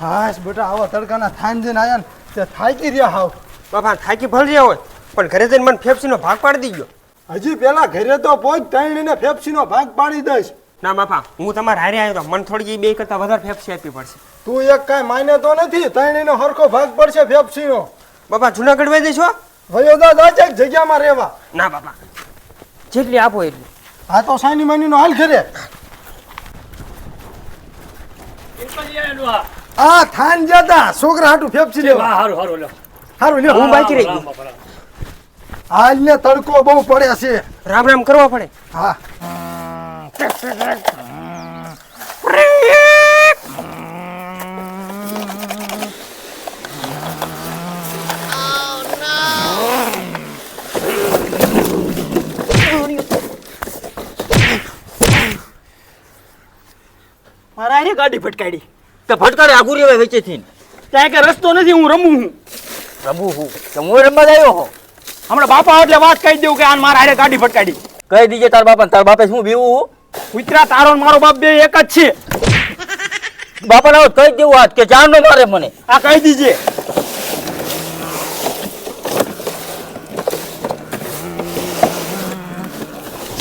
હાશ બેટા આવા તડકાના થાન જઈને આયા ને તે થાકી રહ્યા હાવ. બાપા થાકી રહ્યા હોય પણ ઘરે જઈને મને ફેફસીનો ભાગ પાડી દીજો હજી પેલા ઘરે તો પહોંચ તણીને ફેફસીનો ભાગ પાડી દઈશ. ના બાપા હું તમારે હારે આવ્યો તો મને થોડી બે કરતાં વધારે ફેફસી આપવી પડશે. તું એક કાંઈ માને તો નથી તણીનો હરખો ભાગ પડશે ફેફસીનો. બાપા જુનાગઢ વહી જઈશો વયોદા દાચે જગ્યામાં રહેવા. ના બાપા જેટલી આપો એટલી. આ તો સાની માનીનો હાલ ઘરે. આ થાન જતા છોકરા હાટું ફેફસી લેવા. હારું હારું લ્યો. હું બાકી રહી ગઈ. હાલ ને તડકો બહુ પડે છે. રામ રામ કરવા પડે. હા. મારા ગાડી ફટકાડી તો ફટકારે આગુ રેવાય વચ્ચેથી ત્યાં કે રસ્તો નથી હું રમું હું રમું હું તો હું રમવા આવ્યો હો હમણાં બાપા એટલે વાત કહી દઉં કે આન મારા હારે ગાડી ફટકાડી કહી દીજે તાર બાપા તાર બાપે શું બીવું હું? કુતરા તારો ને મારો બાપ બે એક જ છે. બાપા ના કહી દેવું હાથ કે જાન નો મારે મને. આ કહી દીજે.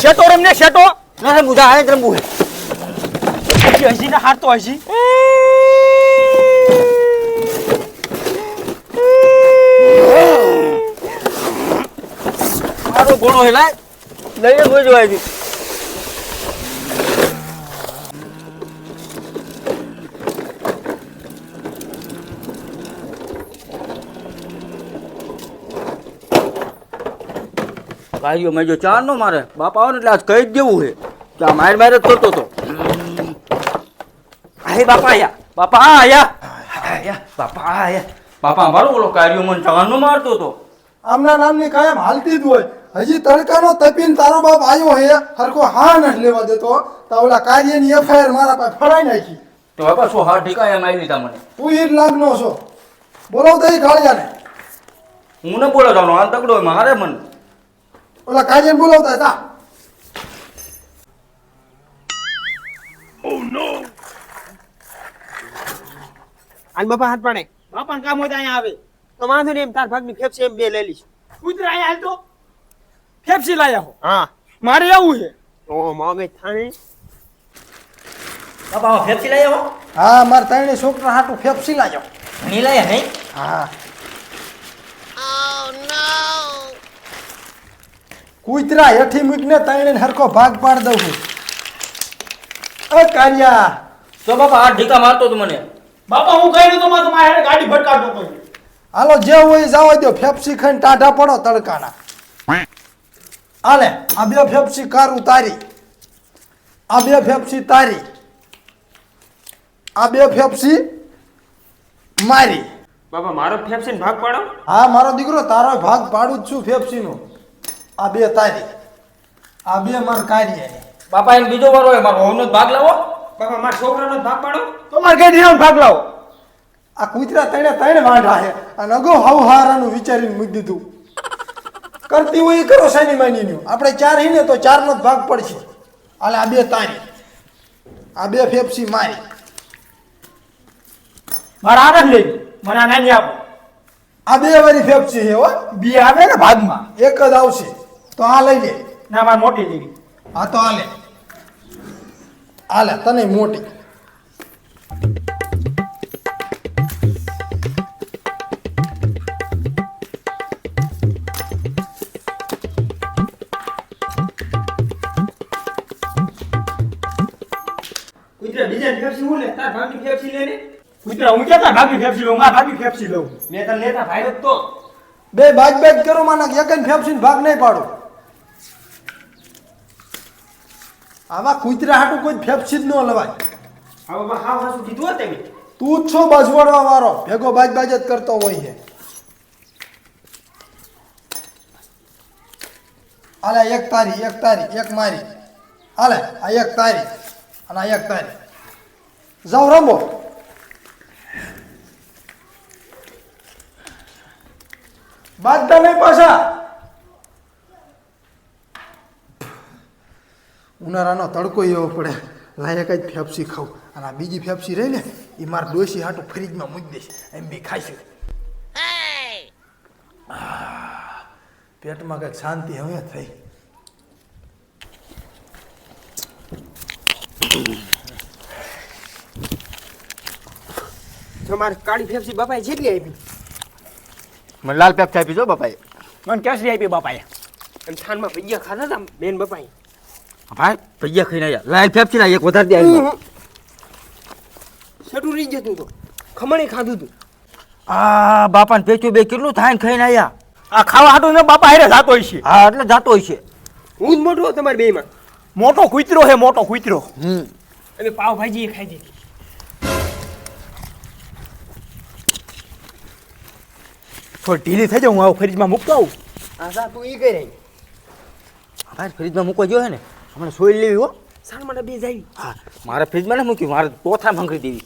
શેટો રમને શેટો? ના રમવું જા જ રમવું હે. હજી હજી ને હારતો હજી. મારો ઘોડો હે લાય. લઈને બોજો આવી ભાઈઓ મેં જો ચાર નો મારે. બાપા આવે ને એટલે આજ કહી જ દેવું છે કે માર મારે જ કરતો તો. આય બાપા આયા. બાપા આયા. આયા બાપા આયા. બાપા મારો ઓલો કાર્યો મને ચાર નો મારતો તો આમના નામની કાયમ હાલતી જ હોય. હજી તડકાનો તપીને તારો બાપ આવ્યો હે હરકો હા નથી લેવા દેતો. તો ઓલા કાર્યની એફઆઈઆર મારા પાસે ફરાઈ નાખી. તો બાપા શું હા ઠીકા એમ આવી લીધા મને? તું ઈર જ લાગનો છો. બોલાવતા ઈ કાળિયાને. હું ને બોલો જાણો આ તગડો મારે મન. ઓલા કાર્યને બોલાવતા હતા. આજ બાપા હાથ પાડે. બાપા કામ હોય તો અહીંયા આવે. તો વાંધો નહીં એમ તાર ભાગની ફેફસી એમ બે લઈ લઈશ. કુતરા અહીંયા હાલ તો. ફેફસી લાયા હો. હા. મારે આવું છે. ઓ મામે થાણે. બાપા ફેફસી લાયા હો. હા માર ત્રણે છોકરા હાટું ફેફસી લાયો. નહીં લાયા નહીં? હા. કૂતરા હેઠી મૂકીને ત્રણે હરખો ભાગ પાડ દઉં છું અ કાર્યા. તો બાપા આ ઢીકા મારતો તું મને. બાપા હું કહી નતો તો મારે ગાડી ફટકારતો તો હાલો જે હોય જાવ જવા દો ફેફસી ખાઈને ટાઢા પડો તડકાના. હાલે આ બે ફેફસી કાર ઉતારી આ બે ફેફસી તારી. આ બે ફેફસી મારી. બાપા મારો ફેફસીનો ભાગ પાડો. હા મારો દીકરો તારો ભાગ પાડું જ છું ફેફસીનો. આ બે તારી. આ બે માર કાર્ય. બાપા એને બીજો વાર હોય મારો હોનો ભાગ લાવો. બાપા મારા છોકરાનો ભાગ પાડો. તો મારે ગાડી આમ ભાગ લાવો? આ કૂતરા તણે તણે વાંઢા છે. અને અગો હાવ હારાનું વિચારીને મૂકી દીધું. કરતી હોય એ કરો સાની માનીનું? આપણે ચાર હઈને તો ચારનો જ ભાગ પડશે. હાલે આ બે તારી. આ બે ફેફસી મારી. મારા આનંદ લઈ. મને આ નાની આપો. આ બે વાળી ફેફસી છે હો. બે આવે ને ભાગમાં. એક જ આવશે. તો આ લઈ લે. ના મારે મોટી લેવી. હા તો હાલે હાલે તને મોટી. કુતરા બીજા ફેફસી હું લે? તાર ભાગની ફેફસી લે ને? કુતરા હું કેતા ભાગી ફેફસી લઉં? મારે ભાગી ફેફસી લઉં. મેં તને લેતા ભાઈ તો. બે બાજ બાજ કરો માના એક ફેફસી ભાગ નહીં પાડો. આવા કૂતરા હાટું કોઈ ફેફસી જ ન લવાય. હવે હાવ હાસું કીધું હોત તમે તું જ છો બજવડવા વાળો. ભેગો બાજ બાજ જ કરતો હોય છે. આલે એક તારી એક તારી એક મારી. હાલે આ એક તારી અને આ એક તારી. જાઓ રમો. બાદ નહીં પાછા. ઉનાળાનો તડકો એવો પડે. લાયક જ ફેફસી ખાઉં. અને આ બીજી ફેફસી રહી ને એ મારા ડોસી હાટું ફ્રીજમાં મૂકી દઈશ. એમ બી ખાઈશું. આહ, પેટમાં કંઈક શાંતિ હવે થઈ. તમારે કાળી ફેફસી બાપાએ જેટલી આપી? મને લાલ પેપ્સી આપી જો બાપાએ. મને કેસરી આપી બાપાએ. અને થાનમાં ભજીયા ખાધા હતા બેન બાપાએ? ભાઈ ભૈયા ખાઈને આવ્યા લાલ પેપ્સી ના એક વધારે દે. સટું રહી જતું તો ખમણી ખાધું તું આ બાપાને પેચું બે કેટલું થાય ને ખાઈને આવ્યા આ ખાવા હાટું ને બાપા હારે જાતો હોય છે હા એટલે જાતો હોય છે હું જ મોટો તમારી બેમાં મોટો કૂતરો હે મોટો કૂતરો હમ અને પાવભાજી એ ખાઈ દીધી થોડી ઢીલી થઈ જાઉં હું આવું ફ્રીજમાં મૂકતો આવું હા સા તું ઈ કરે ભાઈ ફ્રીજમાં મૂકવા જોઈએ ને હમણાં સોઈ લેવી હો. સાણ મને બે જાવી હા મારે ફ્રીજમાં ને મૂક્યું મારે તોથા મંગરી દેવી.